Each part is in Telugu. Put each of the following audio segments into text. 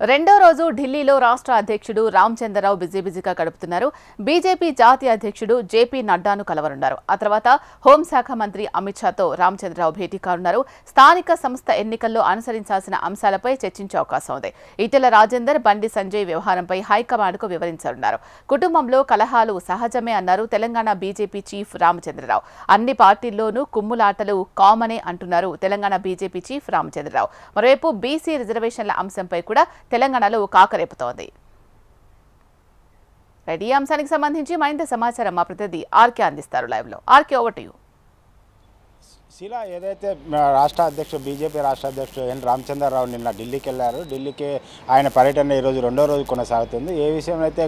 రెండో రోజు ఢిల్లీలో రాష్ట్ర అధ్యక్షుడు రామచంద్రరావు బిజీ బిజీగా గడుపుతున్నారు. బీజేపీ జాతీయ అధ్యక్షుడు జేపీ నడ్డాను కలవనున్నారు. ఆ తర్వాత హోంశాఖ మంత్రి అమిత్ షాతో రామచంద్రరావు భేటీ కానున్నారు. స్థానిక సంస్థ ఎన్నికల్లో అనుసరించాల్సిన అంశాలపై చర్చించే అవకాశం ఉంది. ఈటెల రాజేందర్ బండి సంజయ్ వ్యవహారంపై హైకమాండ్కు వివరించనున్నారు. కుటుంబంలో కలహాలు సహజమే అన్నారు తెలంగాణ బీజేపీ చీఫ్ రామచంద్రరావు. అన్ని పార్టీల్లోనూ కుమ్ములాటలు కామనే అంటున్నారు తెలంగాణ బీజేపీ చీఫ్ రామచంద్రరావు. మరోవైపు బీసీ రిజర్వేషన్ల అంశంపై కూడా తెలంగాణలో కాకరేపుతోంది రైట్ ఈ అంశానికి సంబంధించి మరింత సమాచారం మా ప్రతినిధి ఆర్కే అందిస్తారు లైవ్లో ఆర్కే ఓవర్ టు యూ శిలా ఏదైతే రాష్ట్ర అధ్యక్షుడు బీజేపీ రాష్ట్ర అధ్యక్షుడు ఎన్ రామచంద్రరావు నిన్న ఢిల్లీకి వెళ్ళారు ఢిల్లీకి ఆయన పర్యటన ఈరోజు రెండో రోజు కొనసాగుతుంది. ఏ విషయంలో అయితే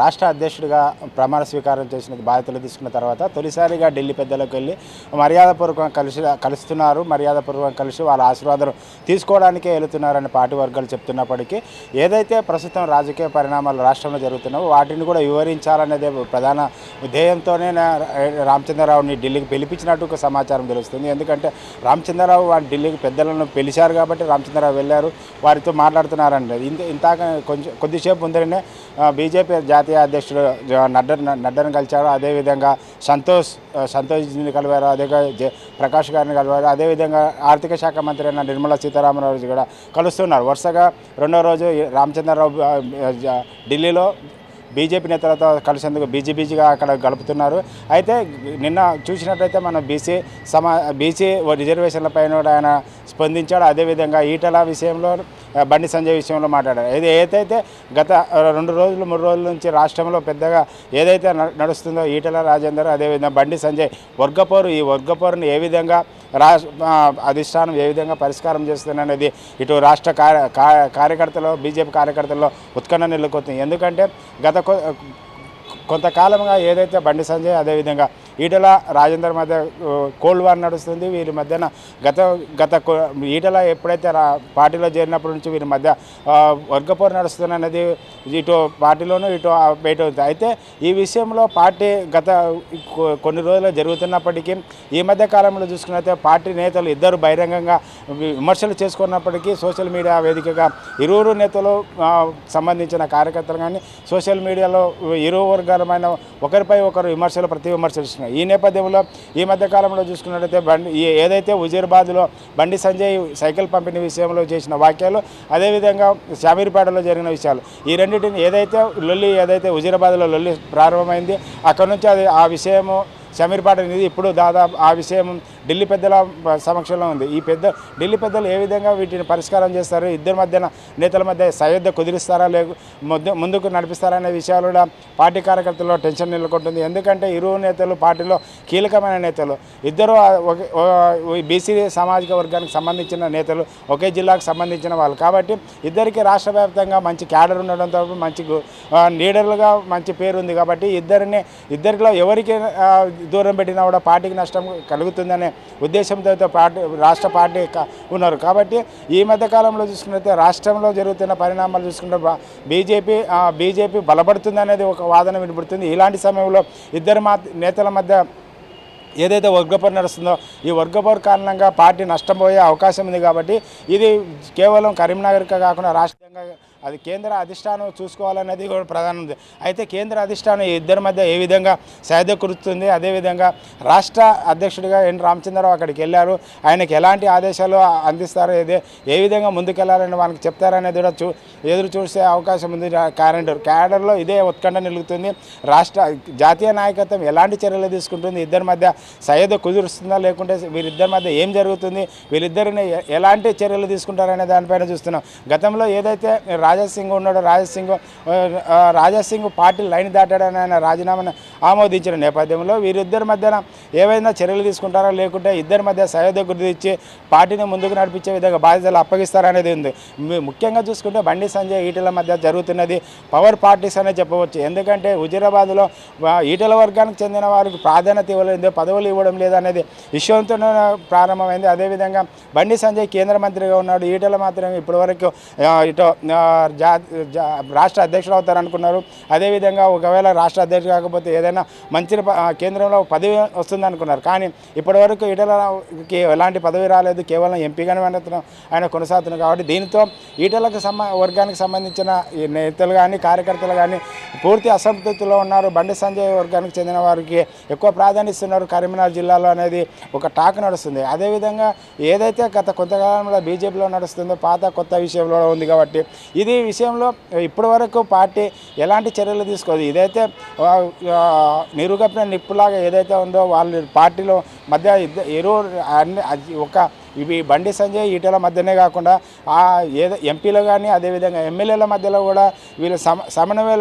రాష్ట్ర అధ్యక్షుడిగా ప్రమాణ స్వీకారం చేసిన బాధ్యతలు తీసుకున్న తర్వాత తొలిసారిగా ఢిల్లీ పెద్దలకు వెళ్ళి మర్యాదపూర్వకంగా కలిసి కలుస్తున్నారు. మర్యాదపూర్వకంగా కలిసి వాళ్ళ ఆశీర్వాదం తీసుకోవడానికే వెళుతున్నారని పార్టీ వర్గాలు చెప్తున్నప్పటికీ ఏదైతే ప్రస్తుతం రాజకీయ పరిణామాలు రాష్ట్రంలో జరుగుతున్నావో వాటిని కూడా వివరించాలనేదే ప్రధాన ధ్యేయంతోనే రామచంద్రరావుని ఢిల్లీకి పిలిపించినట్టు సమాచారం సమాచారం తెలుస్తుంది ఎందుకంటే రామచంద్రరావు వారి ఢిల్లీకి పెద్దలను పిలిచారు కాబట్టి రామచంద్రరావు వెళ్ళారు. వారితో మాట్లాడుతున్నారండి. ఇంత ఇంత కొంచెం కొద్దిసేపు ముందరనే బీజేపీ జాతీయ అధ్యక్షుడు జ- నడ్డ నడ్డను కలిశారు. అదేవిధంగా సంతోష్ సంతోష్ని కలిపారు అదే ప్రకాష్ గారిని కలిపారు అదేవిధంగా ఆర్థిక శాఖ మంత్రి అయిన నిర్మలా సీతారామరాజు కూడా కలుస్తున్నారు. వరుసగా రెండో రోజు రామచంద్రరావు ఢిల్లీలో బీజేపీ నేతలతో కలిసేందుకు బీజీ బీజీగా అక్కడ గడుపుతున్నారు. అయితే నిన్న చూసినట్లయితే మన బీసీ సమా బీసీ రిజర్వేషన్ల పైన కూడా ఆయన స్పందించాడు. అదేవిధంగా ఈటల విషయంలో బండి సంజయ్ విషయంలో మాట్లాడారు. ఇది ఏదైతే గత రెండు రోజులు మూడు రోజుల నుంచి రాష్ట్రంలో పెద్దగా ఏదైతే న- నడుస్తుందో ఈటల రాజేందర్ అదేవిధంగా బండి సంజయ్ వర్గపోరు ఈ వర్గపోరుని ఏ విధంగా రా అధిష్టానం ఏ విధంగా పరిష్కారం చేస్తుందనేది ఇటు రాష్ట్ర కార్య కార్యకర్తలు బీజేపీ కార్యకర్తల్లో ఉత్కంఠ నెలకొస్తుంది ఎందుకంటే గత కొ- కొంతకాలంగా ఏదైతే బండి సంజయ్ అదేవిధంగా ఈటల రాజేందర్ మధ్య కోల్డ్ వార్ నడుస్తుంది. వీరి మధ్యన గత గత ఈటల ఎప్పుడైతే రా పార్టీలో చేరినప్పటి నుంచి వీరి మధ్య ఆ, వర్గపోరు నడుస్తుంది అనేది ఇటు పార్టీలోనూ ఇటు బయట అయితే ఈ విషయంలో పార్టీ గత కొన్ని రోజులు జరుగుతున్నప్పటికీ ఈ మధ్య కాలంలో చూసుకున్నట్లయితే పార్టీ నేతలు ఇద్దరు బహిరంగంగా విమర్శలు చేసుకున్నప్పటికీ సోషల్ మీడియా వేదికగా ఇరువురు నేతలు సంబంధించిన కార్యకర్తలు కానీ సోషల్ మీడియాలో ఇరు వర్గాలమైన ఒకరిపై ఒకరు విమర్శలు ప్రతి విమర్శలు ఇస్తున్నారు ఈ నేపథ్యంలో ఈ మధ్య కాలంలో చూసుకున్నట్లయితే బండి ఏదైతే హుజీర్బాద్లో బండి సంజయ్ సైకిల్ పంపిణీ విషయంలో చేసిన వాక్యాలు అదేవిధంగా శామీర్పేటలో జరిగిన విషయాలు ఈ రెండింటిని ఏదైతే లొల్లి ఏదైతే హుజీరాబాద్లో లొల్లి ప్రారంభమైంది అక్కడ నుంచి అది ఆ విషయము సమీర్పాట అనేది ఇప్పుడు దాదాపు ఆ విషయం ఢిల్లీ పెద్దల సమక్షంలో ఉంది. ఈ పెద్ద ఢిల్లీ పెద్దలు ఏ విధంగా వీటిని పరిష్కారం చేస్తారు? ఇద్దరి మధ్యన నేతల మధ్య సయోధ్య కుదిరిస్తారా? లేకు ముందుకు నడిపిస్తారా అనే విషయాలు కూడా పార్టీ కార్యకర్తల్లో టెన్షన్ నెలకొంటుంది. ఎందుకంటే ఇరువు నేతలు పార్టీలో కీలకమైన నేతలు. ఇద్దరు బీసీ సామాజిక వర్గానికి సంబంధించిన నేతలు ఒకే జిల్లాకు సంబంధించిన వాళ్ళు. కాబట్టి ఇద్దరికి రాష్ట్ర వ్యాప్తంగా మంచి క్యాడర్ ఉండడంతో మంచి గు- లీడర్లుగా మంచి పేరు ఉంది. కాబట్టి ఇద్దరిని ఇద్దరిలో ఎవరికి దూరం పెట్టినా కూడా పార్టీకి నష్టం కలుగుతుందనే ఉద్దేశంతో పార్టీ రాష్ట్ర పార్టీ ఉన్నారు. కాబట్టి ఈ మధ్యకాలంలో చూసుకున్నట్లయితే రాష్ట్రంలో జరుగుతున్న పరిణామాలు చూసుకుంటే బీజేపీ బీజేపీ బలపడుతుంది బీజేపీ బలపడుతుందనేది ఒక వాదన వినబడుతుంది ఇలాంటి సమయంలో ఇద్దరు మా నేతల మధ్య ఏదైతే వర్గపోరు నడుస్తుందో ఈ వర్గపోరు కారణంగా పార్టీ నష్టపోయే అవకాశం ఉంది కాబట్టి ఇది కేవలం కరీంనగర్కే కాకుండా రాష్ట్రంగా అది కేంద్ర అధిష్టానం చూసుకోవాలనేది కూడా ప్రధానం అయితే కేంద్ర అధిష్టానం ఇద్దరి మధ్య ఏ విధంగా సహాయ కురుస్తుంది అదేవిధంగా రాష్ట్ర అధ్యక్షుడిగా ఎన్. రామచంద్రరావు అక్కడికి వెళ్ళారు. ఆయనకి ఎలాంటి ఆదేశాలు అందిస్తారో ఏదే ఏ విధంగా ముందుకెళ్ళాలని వాళ్ళకి చెప్తారనేది కూడా చూ ఎదురు చూసే అవకాశం ఉంది. క్యారెండర్ క్యాడర్లో ఇదే ఉత్కంఠ నిలుగుతుంది. రాష్ట్ర జాతీయ నాయకత్వం ఎలాంటి చర్యలు తీసుకుంటుంది? ఇద్దరి మధ్య సయోధ్య కుదురుస్తుందా? లేకుంటే వీరిద్దరి మధ్య ఏం జరుగుతుంది? వీరిద్దరిని ఎలాంటి చర్యలు తీసుకుంటారనే దానిపైన చూస్తున్నాం. గతంలో ఏదైతే రాజా సింగ్ రాజాసింగ్ రాజా సింగ్ రాజా సింగ్ పార్టీ లైన్ దాటాడని ఆయన రాజీనామాను ఆమోదించిన నేపథ్యంలో వీరిద్దరి మధ్యన ఏవైనా చర్యలు తీసుకుంటారా? లేకుంటే ఇద్దరి మధ్య సయోధ్య గుర్తించి పార్టీని ముందుకు నడిపించే విధంగా బాధ్యతలు అప్పగిస్తారనేది ఉంది. ముఖ్యంగా చూసుకుంటే బండి సంజయ్ ఈటల మధ్య జరుగుతున్నది. పవర్ పార్టీస్ అనే చెప్పవచ్చు. ఎందుకంటే హుజీరాబాద్లో ఈటల వర్గానికి చెందిన వారికి ప్రాధాన్యత ఇవ్వలేదు పదవులు ఇవ్వడం లేదనేది విషయంతో ప్రారంభమైంది. అదేవిధంగా బండి సంజయ్ కేంద్ర మంత్రిగా ఉన్నాడు. ఈటల మాత్రం ఇప్పటివరకు ఇటో ఇటు జా రాష్ట్ర అధ్యక్షుడు అవుతారు అనుకున్నారు అదేవిధంగా ఒకవేళ రాష్ట్ర అధ్యక్షుడు కాకపోతే ఏదైనా మంచి కేంద్రంలో పదవి వస్తుంది అనుకున్నారు కానీ ఇప్పటివరకు ఈటలకి ఎలాంటి పదవి రాలేదు. కేవలం ఎంపీగానే మాత్రం ఆయన కొనసాగుతున్నారు కాబట్టి దీనితో ఈటలకు సంబ వర్గానికి సంబంధించిన నేతలు కానీ కార్యకర్తలు కానీ పూర్తి అసంతృప్తిలో ఉన్నారు. బండి సంజయ్ వర్గానికి చెందిన వారికి ఎక్కువ ప్రాధాన్యస్తున్నారు కరీంనగర్ జిల్లాలో అనేది ఒక టాక్ నడుస్తుంది. అదేవిధంగా ఏదైతే గత కొంతకాలంలో బీజేపీలో నడుస్తుందో పాత కొత్త విషయంలో ఉంది కాబట్టి ఇది విషయంలో ఇప్పటివరకు పార్టీ ఎలాంటి చర్యలు తీసుకోదు. ఇదైతే ఆ, నిరుగప్పిన నిప్పులాగా ఏదైతే ఉందో వాళ్ళు పార్టీలో మధ్య ఇద్ద- ఇరు అన్ని అది ఒక ఇవి బండి సంజయ్ ఈటల మధ్యనే కాకుండా ఆ ఏదో ఎంపీలు కానీ అదేవిధంగా ఎమ్మెల్యేల మధ్యలో కూడా వీళ్ళు సమ సమన్వయ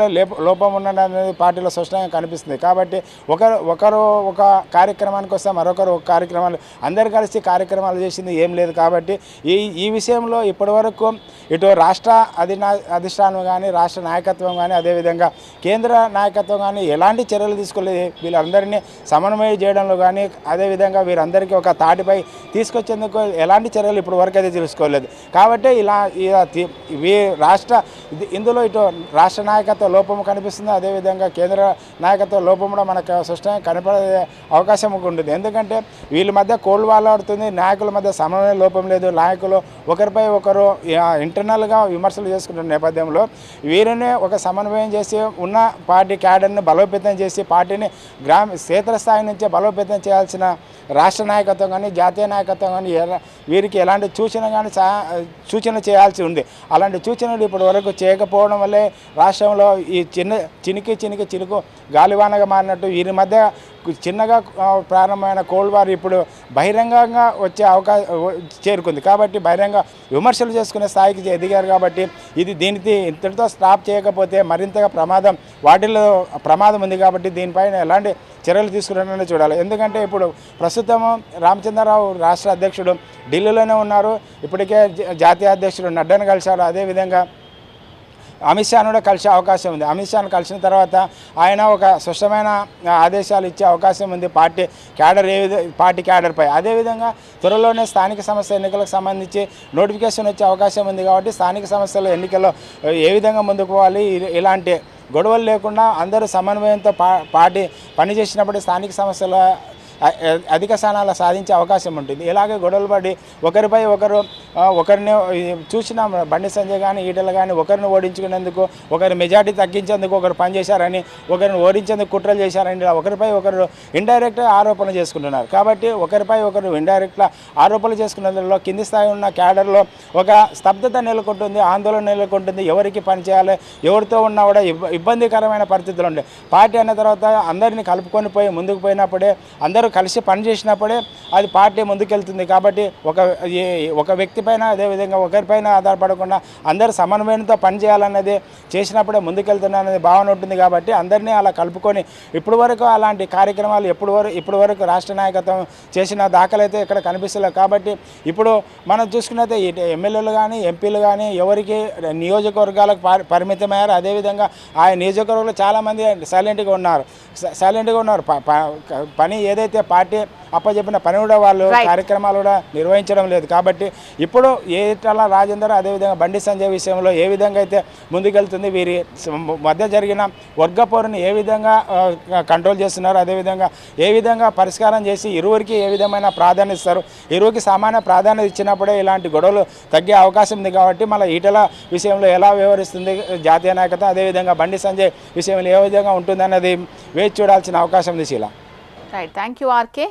లోపం ఉండడం అనేది పార్టీలో స్పష్టంగా కనిపిస్తుంది. కాబట్టి ఒకరు ఒకరు ఒక కార్యక్రమానికి వస్తే మరొకరు ఒక కార్యక్రమాలు అందరు కలిసి కార్యక్రమాలు చేసింది ఏం లేదు. కాబట్టి ఈ ఈ విషయంలో ఇప్పటివరకు ఇటు రాష్ట్ర అధినా అధిష్టానం కానీ రాష్ట్ర నాయకత్వం కానీ అదేవిధంగా కేంద్ర నాయకత్వం కానీ ఎలాంటి చర్యలు తీసుకోలేదు. వీళ్ళందరినీ సమన్వయం చేయడంలో కానీ అదేవిధంగా వీరందరికీ ఒక తాటిపై తీసుకొచ్చేందుకు ఎలాంటి చర్యలు ఇప్పుడు వరకు అయితే తీసుకోలేదు. కాబట్టి ఇలా ఇలా వీ రాష్ట్ర ఇది- ఇందులో ఇటు రాష్ట్ర నాయకత్వ లోపం కనిపిస్తుంది. అదేవిధంగా కేంద్ర నాయకత్వ లోపం కూడా మనకు స్పష్టంగా కనపడే అవకాశం ఉంటుంది. ఎందుకంటే వీళ్ళ మధ్య కోల్డ్ వాలాడుతుంది నాయకుల మధ్య సమన్వయ లోపం లేదు. నాయకులు ఒకరిపై ఒకరు ఇంటర్నల్గా విమర్శలు చేసుకుంటున్న నేపథ్యంలో వీరిని ఒక సమన్వయం చేసి ఉన్న పార్టీ క్యాడర్ని బలోపేతం చేసి పార్టీని గ్రామ క్షేత్రస్థాయి నుంచే బలోపేతం చేయాల్సిన రాష్ట్ర నాయకత్వం కానీ జాతీయ నాయకత్వం కానీ వీరికి ఎలాంటి సూచన కానీ సా సూచన చేయాల్సి ఉంది. అలాంటి సూచనలు ఇప్పటి వరకు చేయకపోవడం వల్లే రాష్ట్రంలో ఈ చిన్న చినికి చినికి చినుకు గాలివానగా మారినట్టు వీరి మధ్య చిన్నగా ప్రారంభమైన కోల్డ్ వార్ ఇప్పుడు బహిరంగంగా వచ్చే అవకాశం చేరుకుంది. కాబట్టి బహిరంగ విమర్శలు చేసుకునే స్థాయికి ఎదిగారు కాబట్టి ఇది దీనికి ఇంతటితో స్టాప్ చేయకపోతే మరింతగా ప్రమాదం వాటిల్లో ప్రమాదం ఉంది కాబట్టి దీనిపైన ఎలాంటి చర్యలు తీసుకున్నారని చూడాలి. ఎందుకంటే ఇప్పుడు ప్రస్తుతం రామచంద్రరావు రాష్ట్ర అధ్యక్షుడు ఢిల్లీలోనే ఉన్నారు. ఇప్పటికే జ- జాతీయ అధ్యక్షుడు నడ్డాను కలిశారు. అదేవిధంగా అమిత్ షాను కూడా కలిసే అవకాశం ఉంది. అమిత్ షాను కలిసిన తర్వాత ఆయన ఒక స్పష్టమైన ఆదేశాలు ఇచ్చే అవకాశం ఉంది పార్టీ క్యాడర్ ఏ విధ పార్టీ క్యాడర్పై అదేవిధంగా త్వరలోనే స్థానిక సంస్థ ఎన్నికలకు సంబంధించి నోటిఫికేషన్ వచ్చే అవకాశం ఉంది కాబట్టి స్థానిక సంస్థల ఎన్నికల్లో ఏ విధంగా ముందుకు పోవాలి? ఇ- ఇలాంటి గొడవలు లేకుండా అందరూ సమన్వయంతో పా పార్టీ పనిచేసినప్పుడు స్థానిక సంస్థల అధిక స్థానాలు సాధించే అవకాశం ఉంటుంది. ఇలాగే గొడవలు పడి ఒకరిపై ఒకరు ఒకరిని చూసిన చూసినాం బండి సంజయ్ కానీ ఈటలు కానీ ఒకరిని ఓడించుకునేందుకు ఒకరి మెజార్టీ తగ్గించేందుకు ఒకరు పనిచేశారని ఒకరిని ఓడించేందుకు కుట్రలు చేశారని ఒకరిపై ఒకరు ఇండైరెక్ట్గా ఆరోపణలు చేసుకుంటున్నారు. కాబట్టి ఒకరిపై ఒకరు ఇండైరెక్ట్గా ఆరోపణలు చేసుకునేందులో కింది స్థాయి ఉన్న క్యాడర్లో ఒక స్తబ్దత నెలకొంటుంది ఆందోళన నెలకొంటుంది. ఎవరికి పని చేయాలి ఎవరితో ఉన్నా కూడా ఇబ్బ ఇబ్బందికరమైన పరిస్థితులు ఉండే. పార్టీ అన్న తర్వాత అందరినీ కలుపుకొని పోయి ముందుకు పోయినప్పుడే అందరూ కలిసి పని చేసినప్పుడే అది పార్టీ ముందుకెళ్తుంది కాబట్టి ఒక ఒక వ్యక్తి పైన అదేవిధంగా ఒకరిపైన ఆధారపడకుండా అందరూ సమన్వయంతో పనిచేయాలన్నది చేసినప్పుడే ముందుకెళ్తున్నా భావన ఉంటుంది కాబట్టి అందరినీ అలా కలుపుకొని ఇప్పటి వరకు అలాంటి కార్యక్రమాలు ఎప్పుడు వరకు ఇప్పటి వరకు రాష్ట్ర నాయకత్వం చేసిన దాఖలైతే ఇక్కడ కనిపిస్తలేదు. కాబట్టి ఇప్పుడు మనం చూసుకున్నైతే ఎమ్మెల్యేలు కానీ ఎంపీలు కానీ ఎవరికి నియోజకవర్గాలకు పరిమితమయ్యారు. అదేవిధంగా ఆ నియోజకవర్గంలో చాలామంది సైలెంట్గా ఉన్నారు. స- సైలెంట్గా ఉన్నారు. ప- ప- పని ఏదైతే పార్టీ అప్పచెప్పిన పని కూడా వాళ్ళు. కార్యక్రమాలు కూడా నిర్వహించడం లేదు కాబట్టి ఇప్పుడు ఏటల రాజేందర్ అదేవిధంగా బండి సంజయ్ విషయంలో ఏ విధంగా అయితే ముందుకెళ్తుంది వీరి మధ్య జరిగిన వర్గ పోరుని ఏ విధంగా కంట్రోల్ చేస్తున్నారు అదేవిధంగా ఏ విధంగా పరిష్కారం చేసి ఇరువురికి ఏ విధమైన ప్రాధాన్యత ఇస్తారు ఇరువురికి సామాన్య ప్రాధాన్యత ఇచ్చినప్పుడే ఇలాంటి గొడవలు తగ్గే అవకాశం ఉంది కాబట్టి మళ్ళీ ఈటల విషయంలో ఎలా వ్యవహరిస్తుంది జాతీయ నాయకత్వం అదేవిధంగా బండి సంజయ్ విషయంలో ఏ విధంగా ఉంటుందన్నది వేచి చూడాల్సిన అవకాశం ఉంది శీల రైట్ థ్యాంక్ యూ ఆర్కే